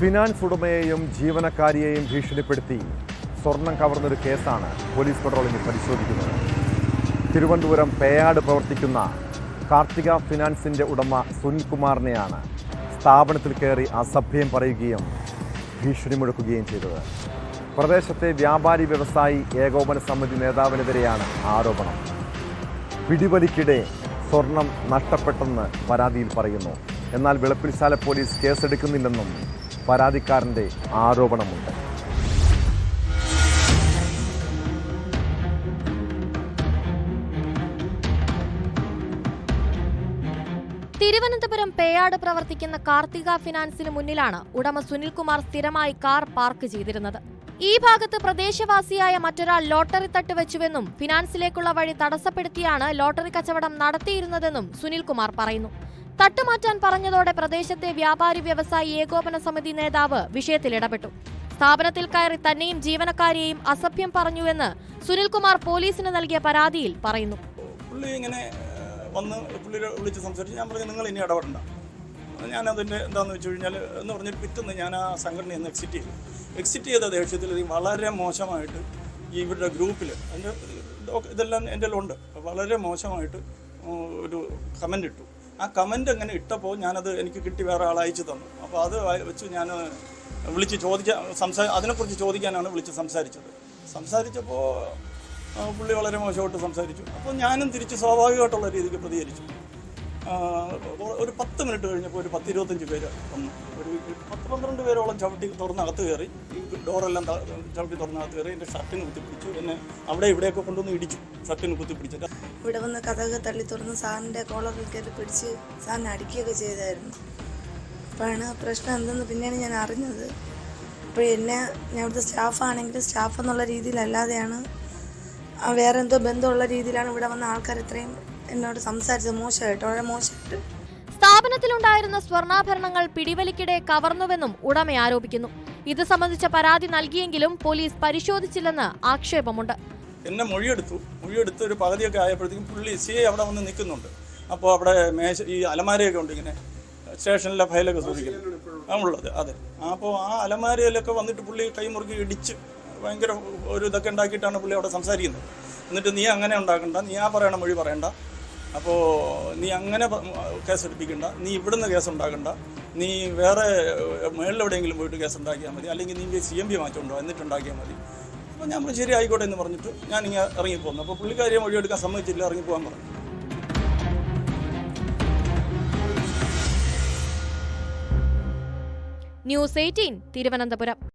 Finance ഉടമയെയും ജീവനക്കാരിയെയും ഭീഷണിപ്പെടുത്തി സ്വർണം കവർന്നൊരു കേസാണ് പോലീസ് പട്രോളിംഗ് പരിശോധിക്കുന്നത്. തിരുവനന്തപുരം പേയാട് പ്രവർത്തിക്കുന്ന കാർത്തിക ഫിനാൻസിന്റെ ഉടമ സുനിൽകുമാറിനെയാണ് സ്ഥാപനത്തിൽ കയറി അസഭ്യം പറയുകയും ഭീഷണി മുഴക്കുകയും ചെയ്തത്. പ്രദേശത്തെ വ്യാപാരി വ്യവസായി ഏകോപന സമിതി നേതാവിനെതിരെയാണ് ആരോപണം. പിടിവലിക്കിടെ സ്വർണം നഷ്ടപ്പെട്ടെന്ന് പരാതിയിൽ പറയുന്നു. എന്നാൽ വിളപ്പിൽശാല പോലീസ് കേസെടുക്കുന്നില്ലെന്നും പരാതിക്കാരന്റെ ആരോപണമുണ്ട്. തിരുവനന്തപുരം പേയാട് പ്രവർത്തിക്കുന്ന കാർത്തിക ഫിനാൻസിന് മുന്നിലാണ് ഉടമ സുനിൽകുമാർ സ്ഥിരമായി കാർ പാർക്ക് ചെയ്തിരുന്നത്. ഈ ഭാഗത്ത് പ്രദേശവാസിയായ മറ്റൊരാൾ ലോട്ടറി തട്ട് വെച്ചുവെന്നും ഫിനാൻസിലേക്കുള്ള വഴി തടസ്സപ്പെടുത്തിയാണ് ലോട്ടറി കച്ചവടം നടത്തിയിരുന്നതെന്നും സുനിൽകുമാർ പറയുന്നു. തട്ടുമാറ്റാൻ പറഞ്ഞതോടെ പ്രദേശത്തെ വ്യാപാരി വ്യവസായി ഏകോപന സമിതി നേതാവ് വിഷയത്തിൽ ഇടപെട്ടു. സ്ഥാപനത്തിൽ കയറി തന്നെയും ജീവനക്കാരെയും അസഭ്യം പറഞ്ഞുവെന്ന് സുനിൽകുമാർ പോലീസിന് നൽകിയ പരാതിയിൽ പറയുന്നു. വന്ന് പുള്ളി വിളിച്ച് സംസാരിച്ച് ഞാൻ പറഞ്ഞു നിങ്ങൾ ഇനി ഇടപെടണ്ട. ഞാനതിന്റെ എന്താണെന്ന് വെച്ച് കഴിഞ്ഞാൽ എന്ന് പറഞ്ഞിട്ട് പിറ്റന്ന് ഞാൻ ആ സംഘടനയിൽ നിന്ന് എക്സിറ്റ് ചെയ്തു. എക്സിറ്റ് ചെയ്ത ദേഷ്യത്തിൽ വളരെ മോശമായിട്ട് ഇവരുടെ ഗ്രൂപ്പിൽ എന്റെ ഇതെല്ലാം എന്റെ ഉണ്ട് വളരെ മോശമായിട്ട് ഒരു കമന്റ് ഇട്ടു. ആ കമന്റ് അങ്ങനെ ഇട്ടപ്പോൾ ഞാനത് എനിക്ക് കിട്ടി വേറെ ആൾ അയച്ചു തന്നു. അപ്പോൾ അത് വെച്ച് ഞാൻ വിളിച്ച് ചോദിക്കാൻ സംസാ അതിനെക്കുറിച്ച് ചോദിക്കാനാണ് വിളിച്ച് സംസാരിച്ചത്. സംസാരിച്ചപ്പോൾ പുള്ളി വളരെ മോശമായിട്ട് സംസാരിച്ചു. അപ്പോൾ ഞാനും തിരിച്ച് സ്വാഭാവികമായിട്ടുള്ള രീതിക്ക് പ്രതികരിച്ചു. ഒരു പത്ത് മിനിറ്റ് കഴിഞ്ഞപ്പോൾ ഒരു പത്ത് ഇരുപത്തഞ്ച് പേര് വന്നു. ഒരു പത്ത് പന്ത്രണ്ട് പേരോളം ചവിട്ടി തുറന്നകത്ത് കയറി. ഡോറെല്ലാം ചവിട്ടി തുറന്നകത്ത് കയറി. എന്റെ ഷർട്ടിന് കുത്തിപ്പിടിച്ചു. എന്നെ അവിടെ ഇവിടെയൊക്കെ കൊണ്ടുവന്ന് ഇടിച്ചു. ഷർട്ടിന് കുത്തിപ്പിടിച്ചിട്ട്. ഇവിടെ വന്ന് കഥക് തള്ളി തുറന്ന് സാറിന്റെ കോളറിൽ കയറി പിടിച്ച് സാറിനെ അടിക്കുകയൊക്കെ ചെയ്തായിരുന്നു. അപ്പോഴാണ് പ്രശ്നം എന്തെന്ന് പിന്നെയാണ് ഞാൻ അറിഞ്ഞത്. അപ്പോൾ എന്നെ ഞാൻ ഇവിടുത്തെ സ്റ്റാഫാണെങ്കിൽ സ്റ്റാഫ് എന്നുള്ള രീതിയിലല്ലാതെയാണ് വേറെ എന്തോ ബന്ധമുള്ള രീതിയിലാണ് ഇവിടെ വന്ന ആൾക്കാർ ഇത്രയും എന്നോട് സംസാരിച്ചത്. മോശമായിട്ട്? വളരെ മോശമായിട്ട്. സ്ഥാപനത്തിലുണ്ടായിരുന്ന സ്വർണാഭരണങ്ങൾ പിടിവലിക്കിടെ കവർന്നുവെന്നും ഉടമ ആരോപിക്കുന്നു. ഇത് സംബന്ധിച്ച പരാതി നൽകിയെങ്കിലും പോലീസ് പരിശോധിച്ചില്ലെന്ന് ആക്ഷേപമുണ്ട്. എന്നെ മൊഴിയെടുത്തു. മൊഴിയെടുത്ത് ഒരു പകുതിയൊക്കെ ആയപ്പോഴത്തേക്കും പുള്ളി സി ഐ അവിടെ വന്ന് നിൽക്കുന്നുണ്ട്. അപ്പോൾ അവിടെ മേശ ഈ അലമാരയൊക്കെ ഉണ്ട് ഇങ്ങനെ സ്റ്റേഷനിലെ ഫയലൊക്കെ സൂക്ഷിക്കുന്നു. ആണുള്ളത് അതെ. അപ്പോൾ ആ അലമാരയിലൊക്കെ വന്നിട്ട് പുള്ളി കൈമുറുക്കി ഇടിച്ച് ഭയങ്കര ഒരു ഇതൊക്കെ ഉണ്ടാക്കിയിട്ടാണ് പുള്ളി അവിടെ സംസാരിക്കുന്നത്. എന്നിട്ട് നീ അങ്ങനെ ഉണ്ടാക്കണ്ട. നീ ആ പറയണ മൊഴി പറയണ്ട. അപ്പോൾ നീ അങ്ങനെ കേസ് എടുപ്പിക്കണ്ട നീ ഇവിടുന്ന് കേസ് ഉണ്ടാക്കണ്ട നീ വേറെ മേളിലെവിടെയെങ്കിലും പോയിട്ട് കേസ് ഉണ്ടാക്കിയാൽ മതി. അല്ലെങ്കിൽ നീ സി എം പി മാറ്റം ഉണ്ടോ എന്നിട്ട് ഉണ്ടാക്കിയാൽ മതി. അപ്പോൾ ഞാൻ പറഞ്ഞു ശരി ആയിക്കോട്ടെ എന്ന് പറഞ്ഞിട്ട് ഞാൻ ഇങ്ങനെ ഇറങ്ങിപ്പോന്നു. അപ്പോൾ പുള്ളിക്കാരിയെ മൊഴിയെടുക്കാൻ സമ്മതിച്ചില്ല ഇറങ്ങിപ്പോകാൻ പറഞ്ഞു. News eighteen Thiruvananthapuram.